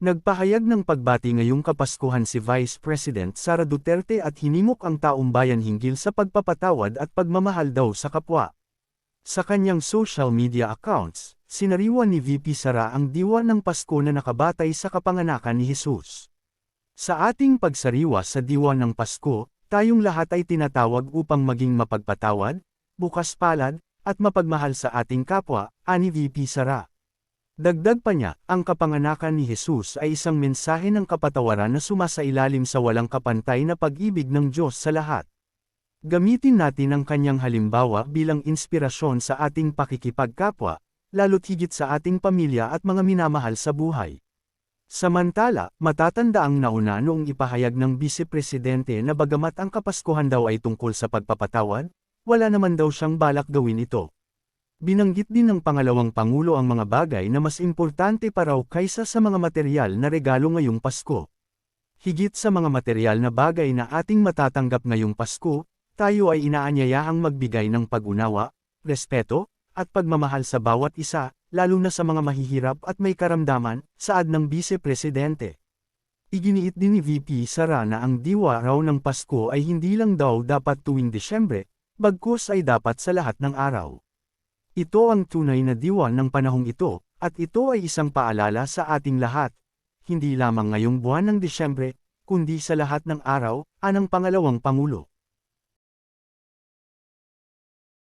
Nagpahayag ng pagbati ngayong Kapaskuhan si Vice President Sara Duterte at hinimok ang taong bayan hinggil sa pagpapatawad at pagmamahal daw sa kapwa. Sa kanyang social media accounts, sinariwa ni VP Sara ang diwa ng Pasko na nakabatay sa kapanganakan ni Jesus. Sa ating pagsariwa sa diwa ng Pasko, tayong lahat ay tinatawag upang maging mapagpatawad, bukas palad, at mapagmahal sa ating kapwa, ani VP Sara. Dagdag pa niya, ang kapanganakan ni Jesus ay isang mensahe ng kapatawaran na sumasailalim sa walang kapantay na pag-ibig ng Diyos sa lahat. Gamitin natin ang kanyang halimbawa bilang inspirasyon sa ating pakikipagkapwa, lalo't higit sa ating pamilya at mga minamahal sa buhay. Samantala, matatanda ang nauna noong ipahayag ng Vice Presidente na bagamat ang Kapaskuhan daw ay tungkol sa pagpapatawad, wala naman daw siyang balak gawin ito. Binanggit din ng pangalawang pangulo ang mga bagay na mas importante pa raw kaysa sa mga material na regalo ngayong Pasko. Higit sa mga material na bagay na ating matatanggap ngayong Pasko, tayo ay inaanyayahang magbigay ng pag-unawa, respeto, at pagmamahal sa bawat isa, lalo na sa mga mahihirap at may karamdaman, saad ng Vice Presidente. Iginiit din ni VP Sara na ang diwa raw ng Pasko ay hindi lang daw dapat tuwing Desyembre, bagkus ay dapat sa lahat ng araw. Ito ang tunay na diwa ng panahong ito, at ito ay isang paalala sa ating lahat. Hindi lamang ngayong buwan ng Desyembre, kundi sa lahat ng araw, anang pangalawang Pangulo.